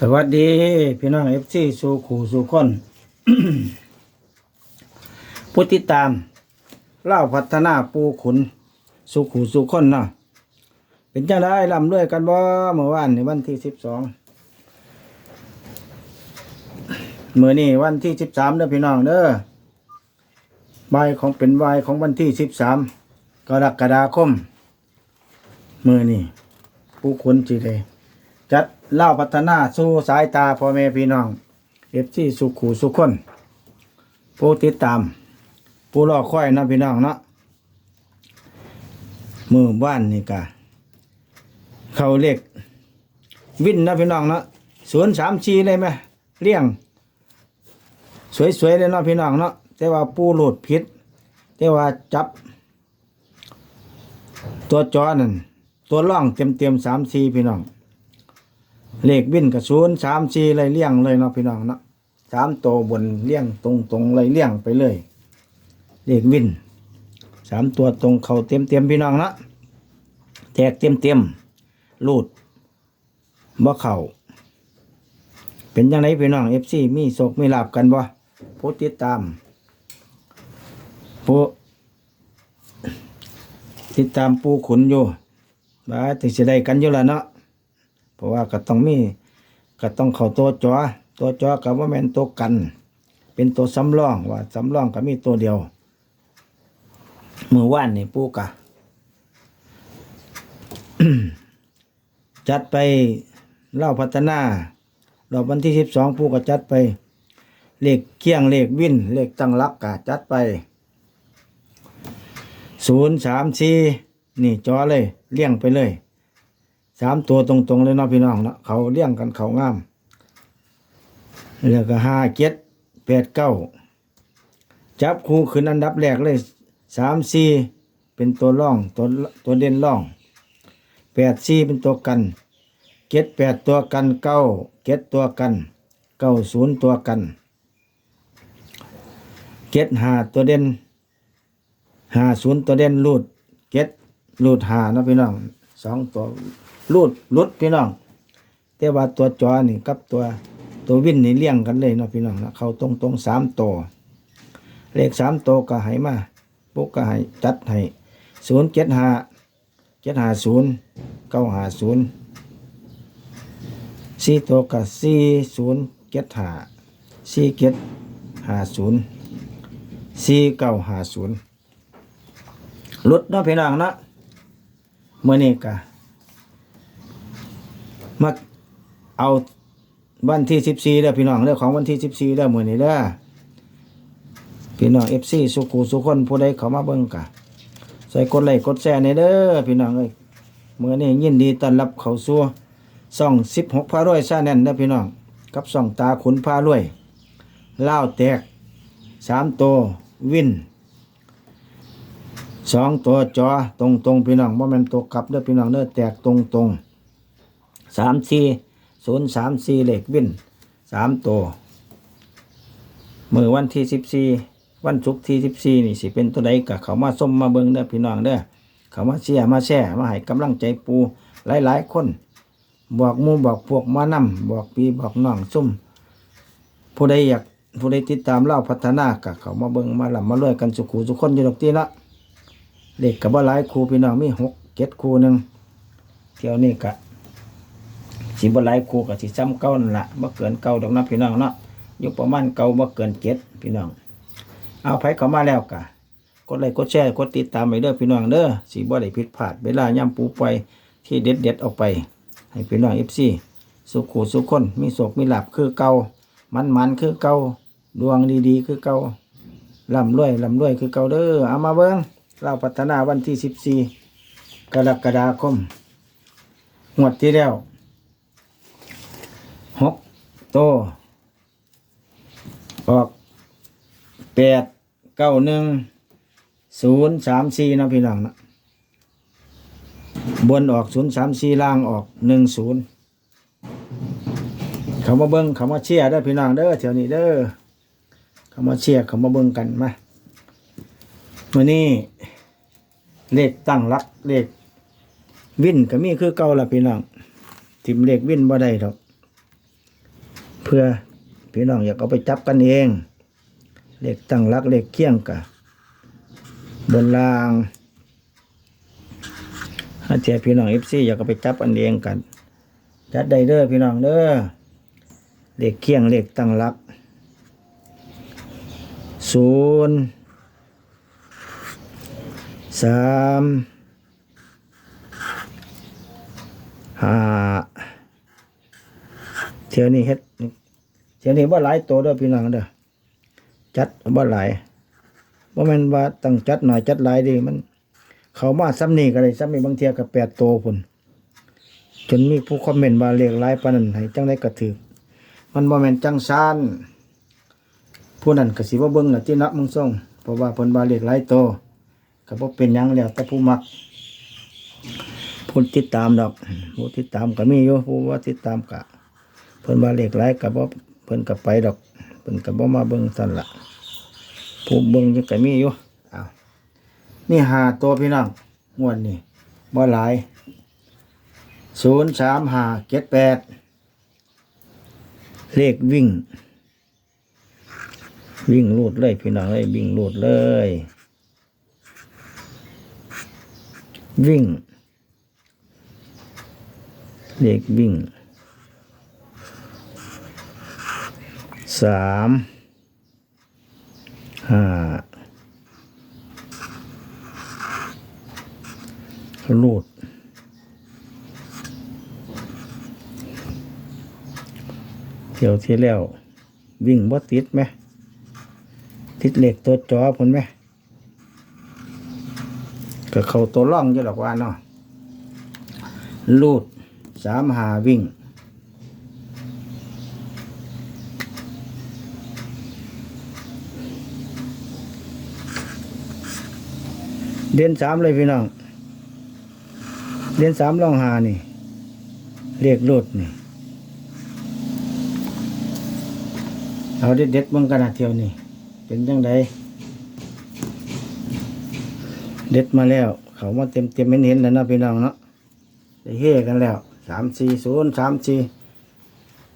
สวัสดีพี่น้องเอฟซีสู่ขู่สู่คนผู้ติดตามเล่าพัฒนาปูขุนสู่ขู่สู่คนเนาะเป็นจังได้ลำด้วยกันบ่เมื่อวานในวันที่สิบสองเมื่อนี้วันที่สิบสามเด้อพี่น้องเด้อวายของเป็นวายของวันที่สิบสามกรกฎาคมเมื่อนี้ปูขุนจีเลยจัด เล่าพัฒนาสู่สายตาพ่อแม่พี่น้องเอฟซีสุขูสุขคน ผู้ติดตาม ผู้รอคอยนาะพี่น้องเนาะมือบ้านนี่กะเขาเรียกวินนาะพี่น้องเนาะสวนสามชีเลยไหมเลี้ยง สวยๆเลยเนาะพี่น้องเนาะแต่ว่าปูโหลดพิษแต่ว่าจับ ตัวจอนั่นตัวล่องเต็มเต็มๆสามชีพี่น้อง เลขวินกับศูนย์สามชีเลยเลี้ยงเลยเนาะพี่น้องเนาะสามตัวบนเลี้ยงตรงตรงๆเลยเลี้ยงไปเลย เลขวินสามตัวตรงเขาเต็มเต็มพี่น้องเนาะแตกเต็มเต็มลูดบ่เข่าเป็นยังไงพี่น้องเอฟซีมีโศกมีลาบกันบ่ผู้ติดตามผู้ติดตามปูขุนอยู่บ้าถึงจะได้กันอยู่แล้วเนาะ เพราะว่าก็ต้องมีก็ต้องเข้าตัวจอตัวจอกับว่าแมนตัวกัน เป็นตัวสำรองว่าสำรองก็มีตัวเดียวมือว่านนี่ปูกะจัดไปเล่าพัฒนาเราวันที่สิบสองปูก็จัดไปเลขเคียงเลขวินเลขตั้งรักกะจัดไปศูนย์สามสี่นี่จอเลย เลี้ยงไปเลย สามตัวตรงๆเลยเนาะพี่น้องเนาะเขาเลี้ยงกันเขางามแล้วก็ห้าเจ็ดแปดเก้าจับคู่ขึ้นอันดับแรกเลยสามสี่เป็นตัวร่องตัวตัวเด่นร่องแปดสี่เป็นตัวกันเจ็ดแปดตัวกันเก้าเจ็ดตัวกันเก้าศูนย์ตัวกันเจ็ดห้าตัวเด่นห้าศูนย์ตัวเด่นรูดเจ็ดรูดห้านาะพี่น้องสองตัว รูดลุดพี่น้อง แต่ว่าตัวจอนี่กับตัวตัววินนี่เลี่ยงกันเลยเนาะพี่น้องนะเขาตรงตรงสามตัวเลขสามตัวก็ให้มาปุ๊กก็ให้จัดให้ศูนย์เจ็ดห้าเจ็ดห้าศูนย์เก้าห้าศูนย์สี่ตัวก็สี่ศูนย์เจ็ดห้าสี่เจ็ดห้าศูนย์สี่เก้าห้าศูนย์ลุดเนาะพี่น้องนะเมื่อนี้ก็ มาเอาวันที่สิบสี่เด้อพี่น้องเรื่องของวันที่สิบสี่เด้อมือนี้เด้อพี่น้องเอฟซีสุขุสุคนผู้ใดเขามาเบิ่งกะใส่กดไลค์กดแชร์ในเด้อพี่น้องเอ้ยมือนี้ยินดีต้อนรับเขาสู่ซ่องสิบหกพารวยซาแน่นเด้อพี่น้อง กับซ่องตาขุนพารวยเล่าแตกสามตัววินสองตัวจอตรงตรงๆพี่น้องว่ามันตัวกลับเด้อพี่น้องเด้อแตกตรงตรงๆ สามสี่ศูนย์สามสี่เลขวินสามตัวมือวันที่สิบสี่วันศุกร์ที่สิบสี่นี่สิเป็นตัวใดกับเขามาส้มมาเบิงเด้อพี่น้องเด้อเขามาเชียร์มาแช่มาให้กำลังใจปูหลายๆคนบอกมูบอกพวกมานำบอกปีบอกน้องซุ่มผู้ใดอยากผู้ใดติดตามเล่าพัฒนากับเขามาเบิงมาหลำมาเลื่อยกันสุขูสุขคนอยู่ดอกตีละเด็กกับว่าหลายครูพี่น้องมีหกเจ็ดครูหนึ่งเที่ยวนี้กะ สิบหลายคู่กับสิซ้ำเก่านั่นละบ่เกินเก่าดอกนะพี่น้องเนาะอยู่ประมาณเก่าบ่เกินเจ็ดพี่น้อง เอาไผเข้ามาแล้วกะกดไลค์กดแชร์กดติดตามไปเด้อพี่น้องเด้อสิบ่ได้ผิดพลาดเวลาย่ำปูไปที่เด็ดเด็ดออกไป ให้พี่น้อง FC สุขูสุขคนมีโศกมีหลับคือเก่ามันมันๆคือเก่าดวงดีๆ คือเก่าลำรวยลำรวยคือเก่าเด้อเอามาเบิ่งเราพัฒนาวันที่14กรกฎาคมงวดที่แล้ว ตวออกแปดเก้าหนึ่งศูนย์สามสี่นะพี่น้องนะบนออกศูนย์สามสี่ล่างออกหนึ่งศูนย์เขามาเบิ้งเขามาเชียร์เด้พี่น้องเด้อแถวนี้เด้อเขามาเชียร์เขามาเบิ้งกันมาเมื่อนี้เลขตั้งรักเลขวิ่นก็มีคือเก่าละพี่น้องทิมเลขวิ่นบ่ได้ดอก เพื่อพี่น้องอยากเอาไปจับกันเอง เลขตั้งรักเลขเคี่ยงกะบนรางถ้าเทียพี่น้องเอฟซีอยากเอาไปจับกันเองกันจัดได้เด้อพี่น้องเด้อเลขเคี่ยงเลขตั้งรักศูนย์สามห้า เที่ยวนี้เฮ็ดเที่ยวนี้ว่าหลายตัวด้อพี่น้องเด้อจัดว่าหลายว่าม่นว่าตั้งจัดหน่อยจัดหลายดีมัน เขามาซ้ำนี่ก็เลยซ้ำนี่บางเทียกับแปดตัวพุ่นจนมีผู้คอมเมนต์ว่าเรียกหลายปานั้นให้จังได้กระถือมันบ่แม่นจังซานผู้นั้นก็สิบ่าเบิ่งล่ะที่นับมึงส่งเพราะว่าเพิ่นว่าเรียกหลายโตวก็บ่เป็นหยังแล้วแต่ผู้มักผู้ติดตามดอกผู้ติดตามก็มีอยู่ผู้ว่าติดตามก็ พิ่นว่าเรียกหลายก็บ่เพิ่นก็ไปดอกเพิ่นก็บ่มาเบิ่งซั่นละผู้เบิ่งยังก็มีอยู่อ้าวนี่หาตัวพี่น้องงวดนี้บ่หลายศูนย์สามห้าเจ็ดแปดเลขวิ่ง วิ่งรูดเลยพี่น้องเลยวิ่งรูดเลย วิ่งเลขวิ่ง สามห้ารูดเที่ยวที่แล้ว วิ่งบ่ติดไหม ติดเหล็กตัวจอผลไหมก็เขาตัวล่องอยู่หรอกว่าเนาะลูดสามหาวิ่ง เดือนสามเลยพี่น้อง เดือนสามล่องหานี่เรียกลูดนี่ เอาเด็ดเด็ดบิ่งกันเที่ยวนี้เป็นจังไดเด็ดมาแล้ว เขามาเต็มเต็มไม่เห็นแล้วนะพี่น้องเนาะได้เฮกันแล้วสามสี่ศูนย์สามสี่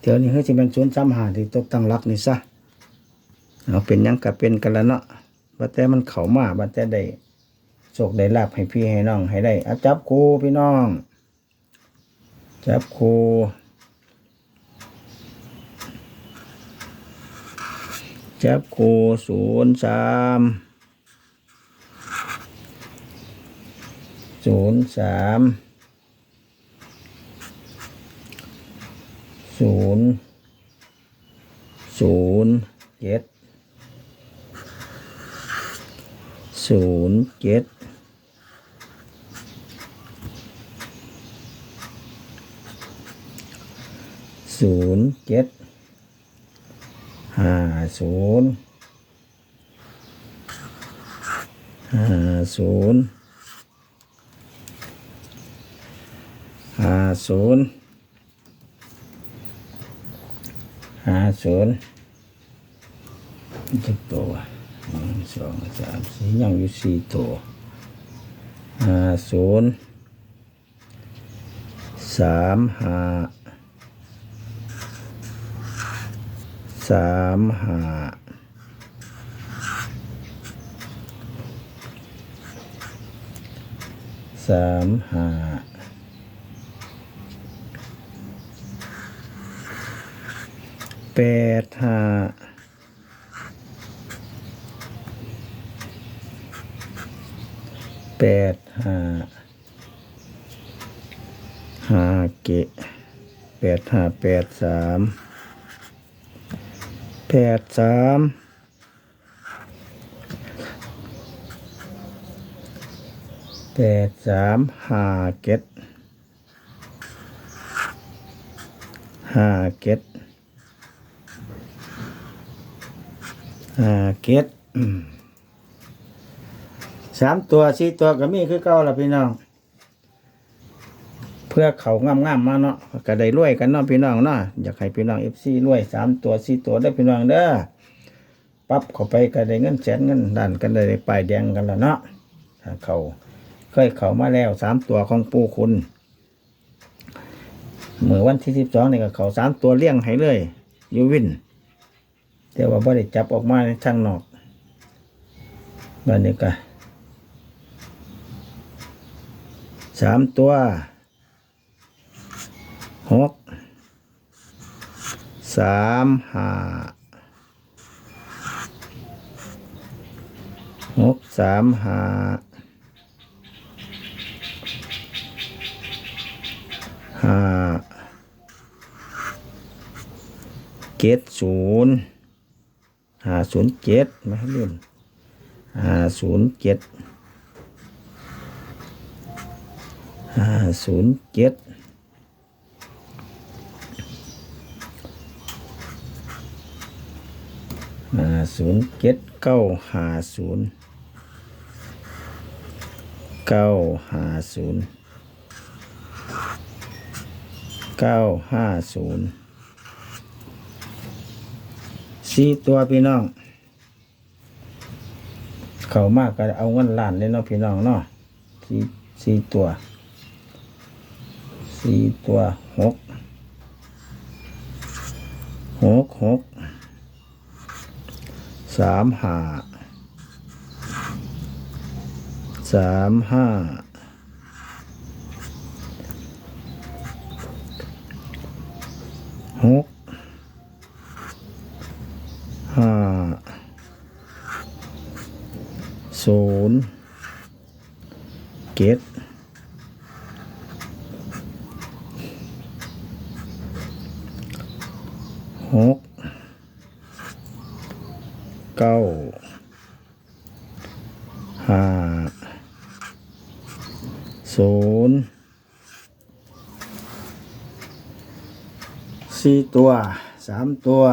เที่ยวนี้เฮ้ยจะเป็นศูนย์สามหาที่ตกตั้งรักนี่ซะเอาเป็นยังกับเป็นกันแล้วเนาะบัดแต่มันเข้ามาบัดแต่ได้ โชคได้ลาบให้พี่ให้น้องให้ได้อจับครูพี่น้อง จับครูจับคูศูนย์สามศูนย์สามศูนย์ศูนย์เจ็ดศูนย์เจ็ด ศูนย์เจ็ดห้าศูนย์ห้าศูนย์ห้าศูนย์ห้าศูนย์จักตัวหนึ่งสองสามสี่ยังอยู่สี่ตัวห้าศูนย์สามห้า สามหาสามหาแปดหาแปดหาหาเกะแปดห้าแปดสาม แปดสามแปดสามห้าเก็ดห้าเก็ดห้าเก็ดสามตัวสี่ตัวก็มีคือเก่าละพี่น้อง เพื่อเขางามๆมาเนาะก็ได้รวยกันเนาะพี่น้องเนาะอยากให้พี่น้องเอฟซีรวยสามตัวสี่ตัวได้พี่น้องเด้อปั๊บเข้าไปก็ได้เงินแสนเงินด้านกันได้ป้ายแดงกันแล้วเนาะเขาเคยเขามาแล้วสามตัวของปู่คุณเมื่อวันที่สิบสองนี่ก็เขาสามตัวเลี้ยงให้เลยยูวินแต่ว่าบ่ได้จับออกมาในทางนอกบันนี้ก็สามตัว หกสามห้าหกสามห้าห้าเจ็ดศูนย์ห้าศูนย์เจ็ดไม่ให้ลืมห้าศูนย์เจ็ดห้าศูนย์เจ็ดห้า ศูนย์เจ็ดเก้าห้าศูนย์เก้าห้าศูนย์เก้าห้าศูนย์สี่ตัวพี่น้อง เขามากก็เอาเงินล้านเลยเนาะพี่น้องเนาะสี่สี่ตัวสี่ตัวหกหกหก สามห้าสามห้าหกห้าศูนย์เกตหกเก้าห้าศูนย์ สี่ตัวสามตัว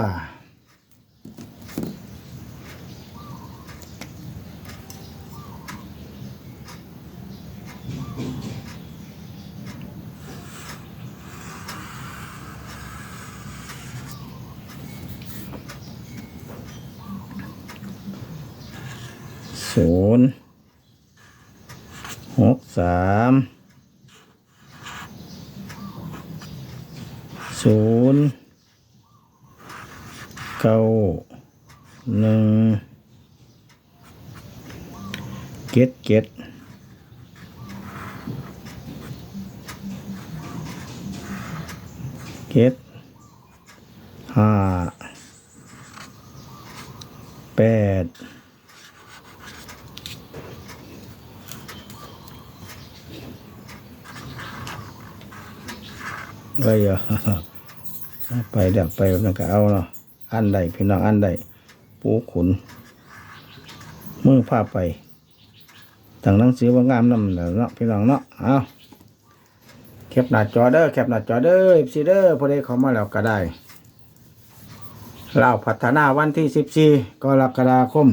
ศูนย์หกสามศูนย์ เก้าหนึ่งเก็ดเก็ดเก็ดห้าแปดไปอะ ไปเดี๋ยวไปแล้วก็เอาเนาะอันใดพี่น้องอันใดปูขุนมือพาไปทางหนังสือว่างามนำเนาะพี่น้องเนาะเอาแคปหน้าจอเด้อแคปหน้าจอเด้อเอฟซีเด้อพอได้เข้ามาแล้วก็ได้เล่าพัฒนาวันที่สิบสี่กรกฎาคม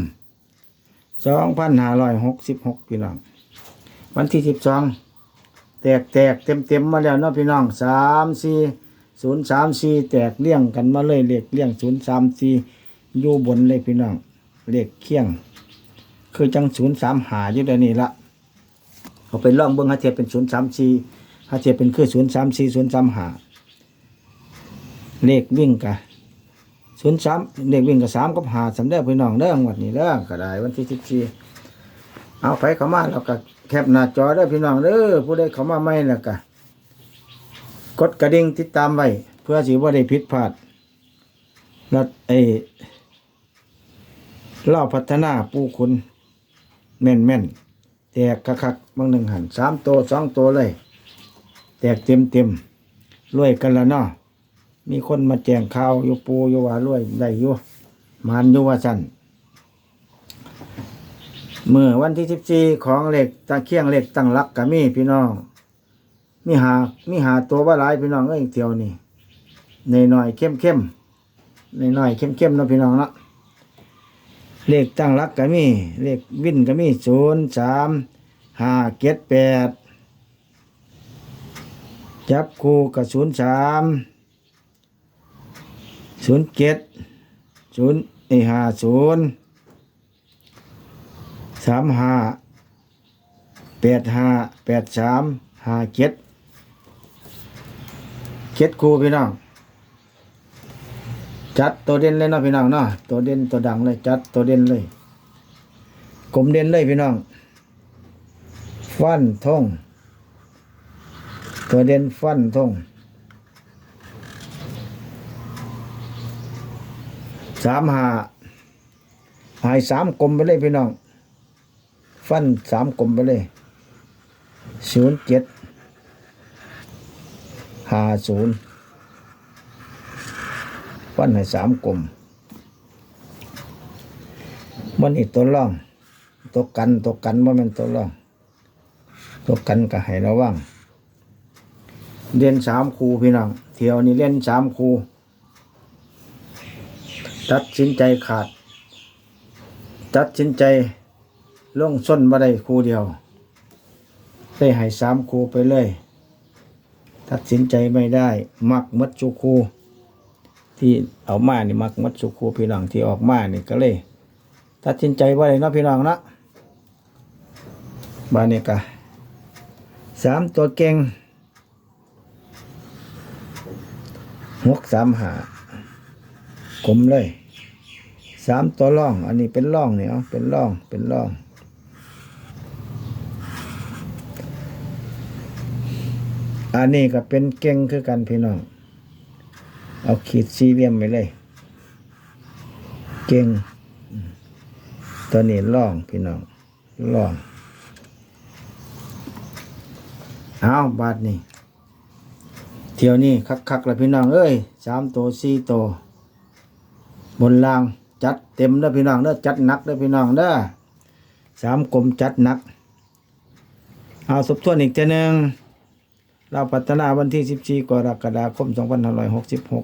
สองพันห้าร้อยหกสิบหกพี่น้อง วันที่สิบสองแตกแตกเต็มเต็มมาแล้วเนาะพี่น้องสามสี่ ศูนย์สามสี่แตกเลี่ยงกันมาเลยเลขเลี่ยงศูนย์สามสี่อยู่บนเลยพี่น้องเลขเคียง คือจังศูนย์สามหาอยู่เดี๋ยวนี้ละเขาไปล่องเบิ้องฮาเทียเป็นศูนย์สามสี่ฮาเทียเป็นคือศูนย์สามสี่ศูนย์สามหาเลขวิ่งกะศูนย์สามเลขวิ่งกับสามกับหาสำเร็จพี่น้องเด้องวันนี้เด้อก็ได้วันที่สิบสี่เอาไปเข้ามาแล้วก็แคปหน้าจอเด้พี่น้องเด้อผู้ใดเข้ามาใหม่แล้วก็ กดกระดิ่งติดตามไว้ เพื่อสิว่าได้ผิดพลาดแล้วไอเล่าพัฒนาผู้คุณแม่นแม่นแตกคักๆบางหนึ่งหันสามตัวสองตัวเลย แตกเต็มเต็มรวยกันแล้วเนาะมีคนมาแจ้งข่าวอยู่ปูอยู่ว่ารวยได้อยู่มานอยู่ว่าสันเมื่อวันที่สิบสี่ของเหล็กตะเคียงเหล็กตั้งรักกับมีพี่น้อง มีหามีหาตัวว่าหลายพี่น้องเอ้ยเที่ยวนี่ในหน่อยเข้มเข้มในหน่อยเข้มเข้มนะพี่น้องเนาะเลขตั้งรักกับมีเลขวินกับมีศูนย์สามห้าเจ็ดแปดจับคู่กับศูนย์สามศูนย์เจ็ดศูนย์ไอห้าศูนย์สามห้าแปดห้าแปดสามห้าเจ็ด เจ็ดคูพี่น้อง จัดตัวเด่นเลยเนาะพี่น้องเนาะตัวเด่นตัวดังเลย จัดตัวเด่นเลยกลมเด่นเลยพี่น้อง ฟันทงตัวเด่นฟันทงสามหาหายสามกลมไปเลยพี่น้อง ฟันสามกลมไปเลยศูนย์เจ็ด หาศูนย์ฟันให้สามกลมมันอีกตัวร่อง ตัวกันตัวกันว่ามันตัวร่อง ตัวกันก็ให้ระวังเรียนสามครูพี่น้องเที่ยวนี้เล่นสามครูตัดสินใจขาด ตัดสินใจลงส้นมาได้ครูเดียว ได้ให้สามครูไปเลย ตัดสินใจไม่ได้ มักมัดจุคูที่เอามานี่มักมัดจุคูพี่น้องที่ออกมานี่ก็เลย ตัดสินใจว่าได้เนาะพี่น้องเนาะบ้านนี้ก็สามตัวเก่งหกสามหากลมเลยสามตัวล่อง อันนี้เป็นล่องเนี่ยเอาเป็นล่องเป็นล่อง อันนี้ก็เป็นเก่งคือกันพี่น้อง เอาขีดสี่เหลี่ยมไปเลย เก่งอืมตัวนี้ล่องพี่น้องล่อง เอาบาทนี่เที่ยวนี้คักๆแล้วพี่น้องเอ้ยสามตัวสี่ตัวบนล่างจัดเต็มเด้อพี่น้องเด้อจัดหนักเด้อพี่น้องเด้อสามกลมจัดหนัก เอาสบทวนอีกเจนึ่ง ราวพัฒนาวันที่ 14 กรกฎาคม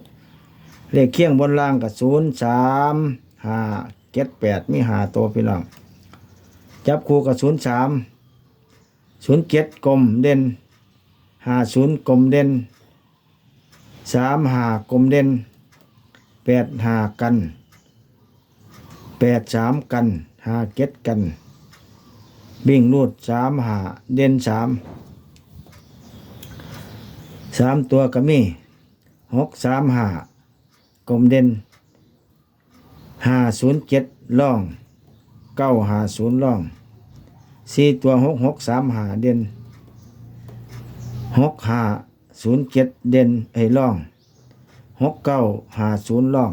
2566 เลขเคียงบนล่างกับ0 3 5 7 8 มีหาตัวพี่น้อง จับคู่กับ0 3 0 7กลมเด่น5 0กลมเด่น3 5กลมเด่น8 5 กัน 8 3 กัน5 7 กัน บิ่งรูด3 5 เด่น 3 สามตัวก็มีหกสามหากลมเด่นห้าศูนย์เจ็ดล่องเก้าห้าศูนย์ล่องสี่ตัวหกหกสามหาเด่นหกห้าศูนย์เจ็ดเด่นไอ้ล่องหกเก้าห้าศูนย์ล่อง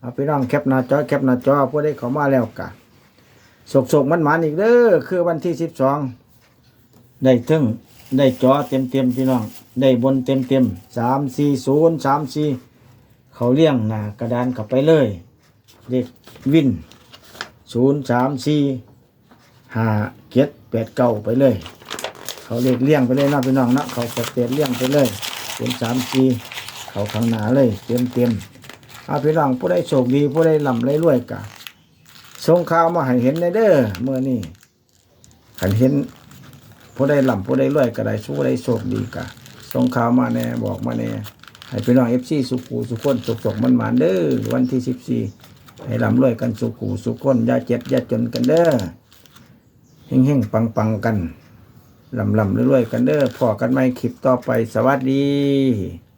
เอาไปร่องแคปหน้าจอแคปหน้าจอพวกได้เขามาแล้วกะสกสกมันหมานอีกเด้อคือวันที่สิบสองได้ถึงได้จอเต็มเต็มพี่น้อง ได้บนเต็มเต็มสามสี่ศูนย์สามสี่เขาเลี้ยงหนากระดานเข้าไปเลยเด็กวินศูนย์สามสี่ห้าเจ็ดแปดเก้าไปเลย เขาเรียกเลี้ยงไปเลยนะพี่น้องนะเขาสเตตเลี้ยงไปเลยศูนย์สามสี่เขาข้างหน้าเลยเต็มเต็มอาพี่น้องผู้ได้โชคดีผู้ได้ลำได้รวยกะส่งข่าวมาให้เห็นในเด้อเมื่อนี้ขันเห็นผู้ได้ลำผู้ได้รวยก็ได้สู้ได้โชคดีกะ ส่งข่าวมาแน่บอกมาแน่ให้พี่น้องเอฟซีสุขูสุขคนสุขสกมันหมานเด้อวันที่สิบสี่ให้ลำรวยกันสุขูสุขคนยาเจ็บยาจนกันเด้อเฮงเฮงปังปังๆกันลำลำรวยๆกันเด้อพอกันไม่คลิปต่อไปสวัสดี